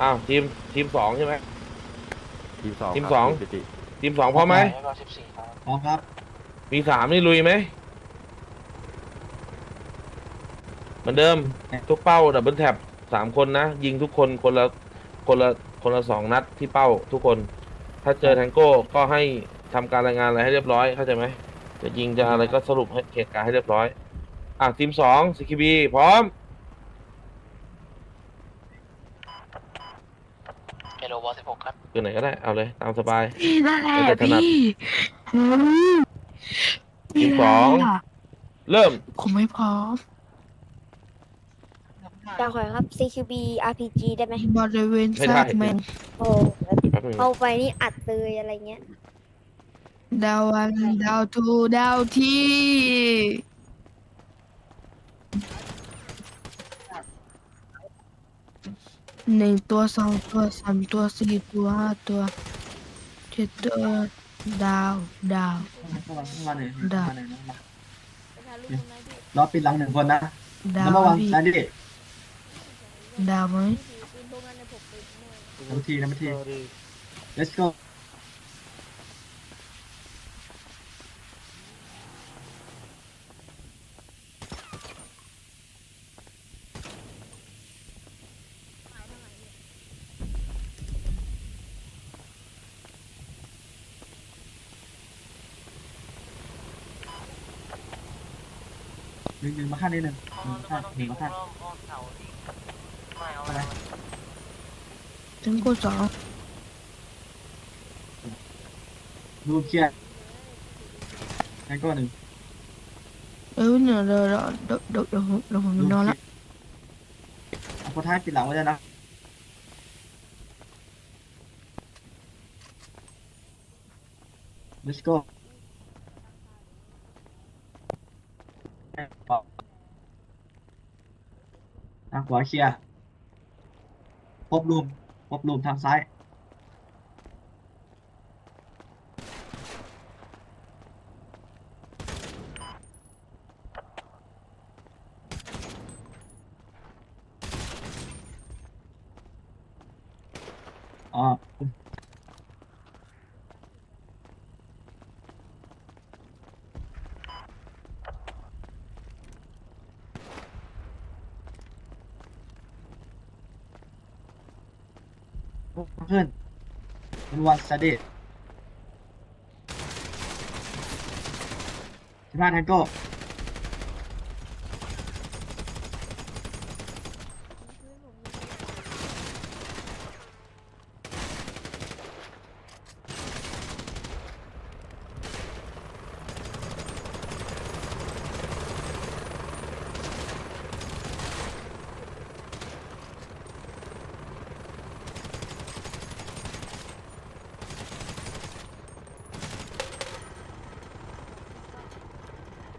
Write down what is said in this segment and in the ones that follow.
อ้าวทีมทีมสองใช่ไหม ทีมสองทีมครับสอง ปิติทีมสองพร้อมไหม ร้อยสิบสี่ครับพร้อมครับมีสามนี่ลุยไหมเหมือนเดิม ทุกเป้าดับเบิลแท็บสามคนนะ ยิงทุกคนคนละคนละคนละสองนัดที่เป้าทุกคน ถ้าเจอแทงโก้ก็ให้ทำการรายงานอะไรให้เรียบร้อยเข้าใจไหมจะยิงจะอะไรก็สรุปให้เหตุการณ์ให้เรียบร้อย อะทีมสองซีคีบีพร้อม เฮโลวอลสิบหก ครับคือไหนก็ได้เอาเลยตามสบาย พี่นั่นแหละแล้วแต่ถนัด พี่อืมทีมสอง พี่นั่นแหละเริ่มผมไม่พร้อมดาวขอยครับ CQB RPG ได้ไหมบริเวณไม่ซาได้กแมนโอ้แป๊บนึงเอาไปนี่อัดเลยอะไรเงี้ย ดาววันดาวทูดาวที่ หนึ่งตัวสองตัวสามตัวสี่ตัวห้าตัวเจ็ดตัวดาวดาว มาหนึ่งได้มาหนึ่งมารอปิดหลังหนึ่งคนนะดาแล้ววมาวางพี่แซนดี้ดาวไหมน้ำทีน้ำที let's go หนึ่งหนึ่งมาข้างนี้หนึ่งหนึ่งมาข้างหนึ่งมาข้างอะไรถึงกูสองดูเคลียร์แล้วก็หนึ่งเออเนี่ยเดี๋ยวเดี๋ยวเดี๋ยวเดี๋ยวเดี๋ยวผมเดี๋ยวผมนอนละเอาคนท้ายปิดหลังไว้เลยนะ let's go ทางขวาเคลียร์พบรูมพบรูมทางซ้าย เพื่อนเป็นวันสเดย์สิบห้าแทงโก้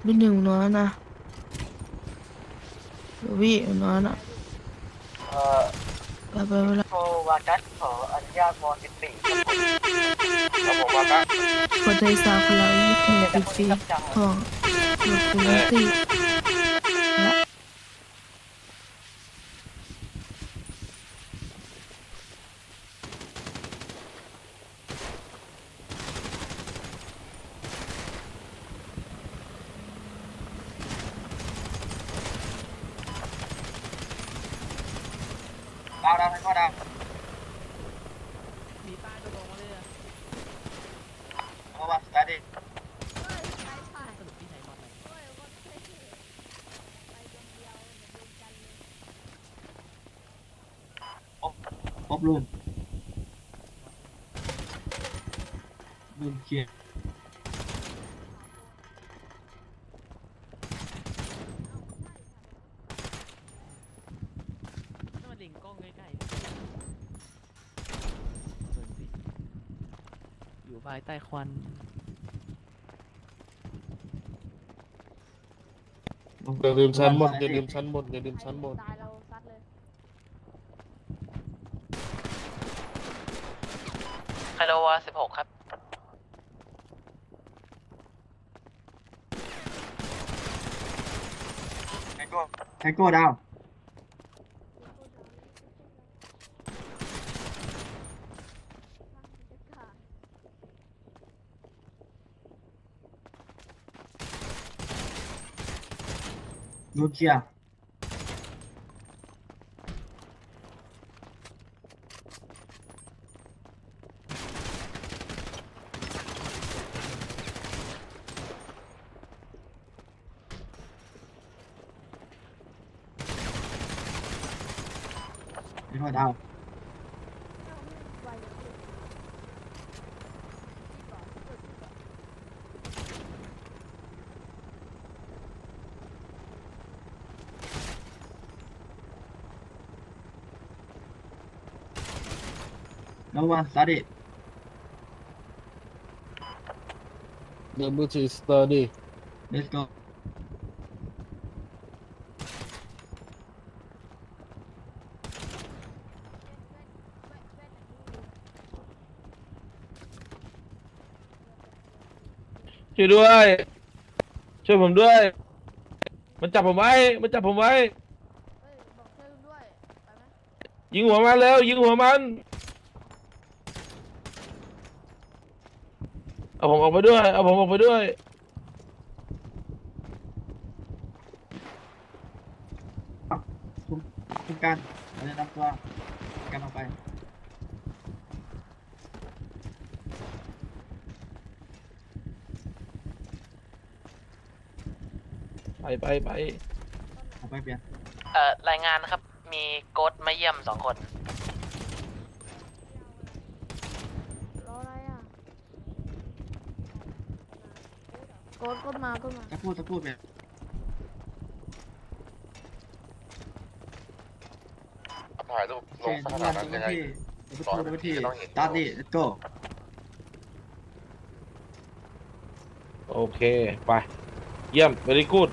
พี่หนึ่งนอนนะเดี๋ยวพี่นอนนะเอ่อไปไปไปละโอวากัสขออนุญาตวอลสิบสี่ครับผมวากัสหัวใจสาวคนเรายี่สิบหกปีของหลวงปู่ตีและ ดาวดาวแทงโก้ดาวเอาวันสเดย์ พบรูมรูมเคลียร์ถ้ามันเล็งกล้องใกล้ๆอยู่ภายใต้ควันอย่าลืมชั้นบนอย่าลืมชั้นบนอย่าลืมชั้นบน ตายเรา ไคโลวาสิบหกครับ ไอโก้ไอโก้ดาวลูเกีย ยร์นี่ก็ดาว No one study. Number two study. Let's go. ช่วยด้วย ช่วยผมด้วย มันจับผมไว้ มันจับผมไว้ยิงหัวมันแล้ว ยิงหัวมัน เอาผมออกไปด้วย เอาผมออกไปด้วย คุณการเราจะนำตัวกันออกไป ไปไปไปออกไปเปลี่ยนเอ่อรายงานนะครับ มีโกดมาเยี่ยมสองคน รออะไรอะโกดก็มาก็มาจะพูดจะพูดเปลี่ยนถ่ายรูปโอลเคงสักทุกขคนาดนนั้นทุกยังไงที่ทุกคนทุกที่จะต้องเห็นตามดิ let's go โอเค ไป เยี่ยม very good